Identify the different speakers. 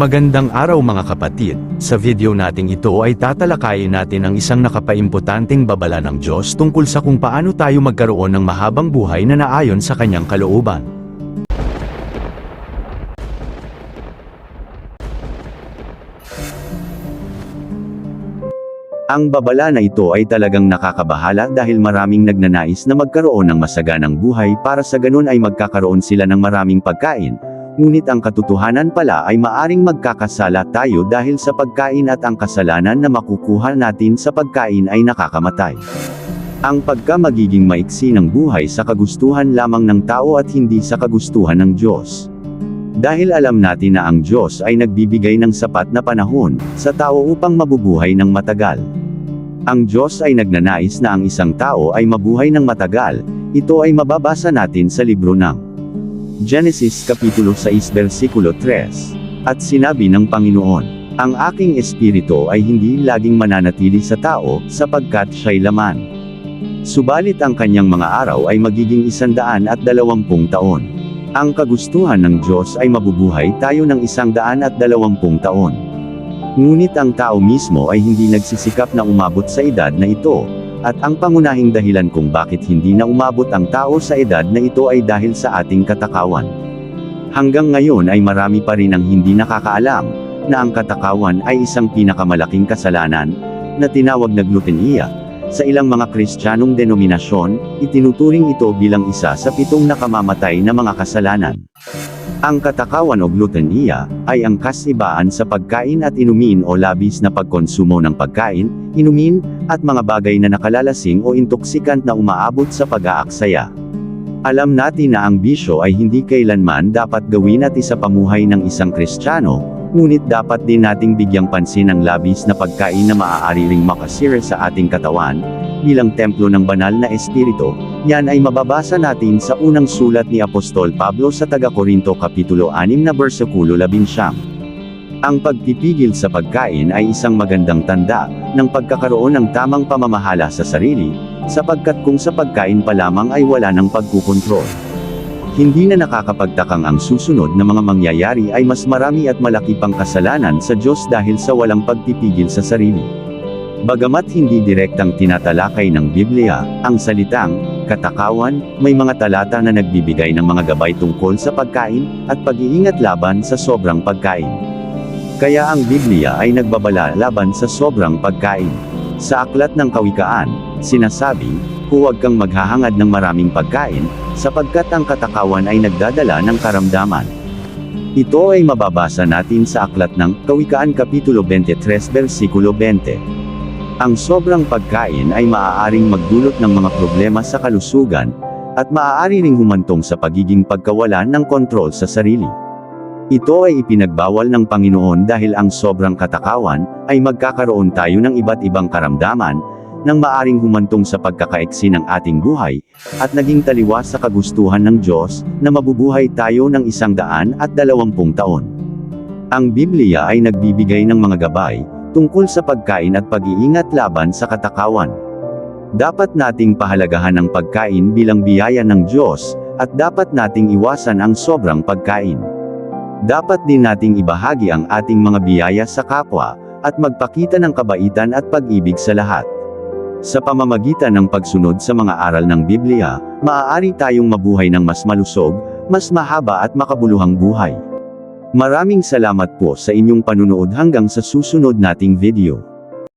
Speaker 1: Magandang araw mga kapatid, sa video nating ito ay tatalakayin natin ang isang nakapaimpotanteng babala ng Diyos tungkol sa kung paano tayo magkaroon ng mahabang buhay na naayon sa kanyang kalooban.
Speaker 2: Ang babala na ito ay talagang nakakabahala dahil maraming nagnanais na magkaroon ng masaganang buhay para sa ganun ay magkakaroon sila ng maraming pagkain. Ngunit ang katotohanan pala ay maaring magkakasala tayo dahil sa pagkain at ang kasalanan na makukuha natin sa pagkain ay nakakamatay. Ang pagka magiging maiksi ng buhay sa kagustuhan lamang ng tao at hindi sa kagustuhan ng Diyos. Dahil alam natin na ang Diyos ay nagbibigay ng sapat na panahon sa tao upang mabubuhay ng matagal. Ang Diyos ay nagnanais na ang isang tao ay mabuhay ng matagal, ito ay mababasa natin sa libro ng Genesis Kapitulo 6 versikulo 3. At sinabi ng Panginoon, Ang aking espiritu ay hindi laging mananatili sa tao, sapagkat siya'y laman. Subalit ang kanyang mga araw ay magiging isandaan at dalawampung taon. Ang kagustuhan ng Diyos ay mabubuhay tayo ng isang daan at dalawampung taon. Ngunit ang tao mismo ay hindi nagsisikap na umabot sa edad na ito, at ang pangunahing dahilan kung bakit hindi na umabot ang tao sa edad na ito ay dahil sa ating katakawan. Hanggang ngayon ay marami pa rin ang hindi nakakaalam, na ang katakawan ay isang pinakamalaking kasalanan, na tinawag na glutenia. Sa ilang mga kristyanong denominasyon, itinuturing ito bilang isa sa pitong nakamamatay na mga kasalanan. Ang katakawan o glutenia, ay ang kasibaan sa pagkain at inumin o labis na pagkonsumo ng pagkain, inumin, at mga bagay na nakalalasing o intoksikant na umaabot sa pag-aaksaya. Alam natin na ang bisyo ay hindi kailanman dapat gawin at isa pamuhay ng isang kristyano, ngunit dapat din nating bigyang pansin ang labis na pagkain na maaari ring makasira sa ating katawan, bilang templo ng banal na espiritu, yan ay mababasa natin sa unang sulat ni Apostol Pablo sa taga-Korinto Kapitulo 6 na bersikulo 11. Ang pagpipigil sa pagkain ay isang magandang tanda, ng pagkakaroon ng tamang pamamahala sa sarili, sapagkat kung sa pagkain pa lamang ay wala ng pagkukontrol. Hindi na nakakapagtakang ang susunod na mga mangyayari ay mas marami at malaki pang kasalanan sa Diyos dahil sa walang pagpipigil sa sarili. Bagamat hindi direktang tinatalakay ng Biblia, ang salitang, katakawan, may mga talata na nagbibigay ng mga gabay tungkol sa pagkain, at pag-iingat laban sa sobrang pagkain. Kaya ang Biblia ay nagbabala laban sa sobrang pagkain. Sa aklat ng kawikaan, sinasabi, huwag kang maghahangad ng maraming pagkain, sapagkat ang katakawan ay nagdadala ng karamdaman. Ito ay mababasa natin sa aklat ng Kawikaan Kapitulo 23 versikulo 20. Ang sobrang pagkain ay maaaring magdulot ng mga problema sa kalusugan, at maaari ring humantong sa pagiging pagkawalan ng kontrol sa sarili. Ito ay ipinagbawal ng Panginoon dahil ang sobrang katakawan, ay magkakaroon tayo ng iba't ibang karamdaman, nang maaring humantong sa pagkakaiksi ng ating buhay, at naging taliwas sa kagustuhan ng Diyos, na mabubuhay tayo ng isang daan at dalawampung taon. Ang Biblia ay nagbibigay ng mga gabay, tungkol sa pagkain at pag-iingat laban sa katakawan. Dapat nating pahalagahan ang pagkain bilang biyaya ng Diyos, at dapat nating iwasan ang sobrang pagkain. Dapat din nating ibahagi ang ating mga biyaya sa kapwa, at magpakita ng kabaitan at pag-ibig sa lahat. Sa pamamagitan ng pagsunod sa mga aral ng Biblia, maaari tayong mabuhay ng mas malusog, mas mahaba at makabuluhang buhay. Maraming salamat po sa inyong panunood hanggang sa susunod nating video.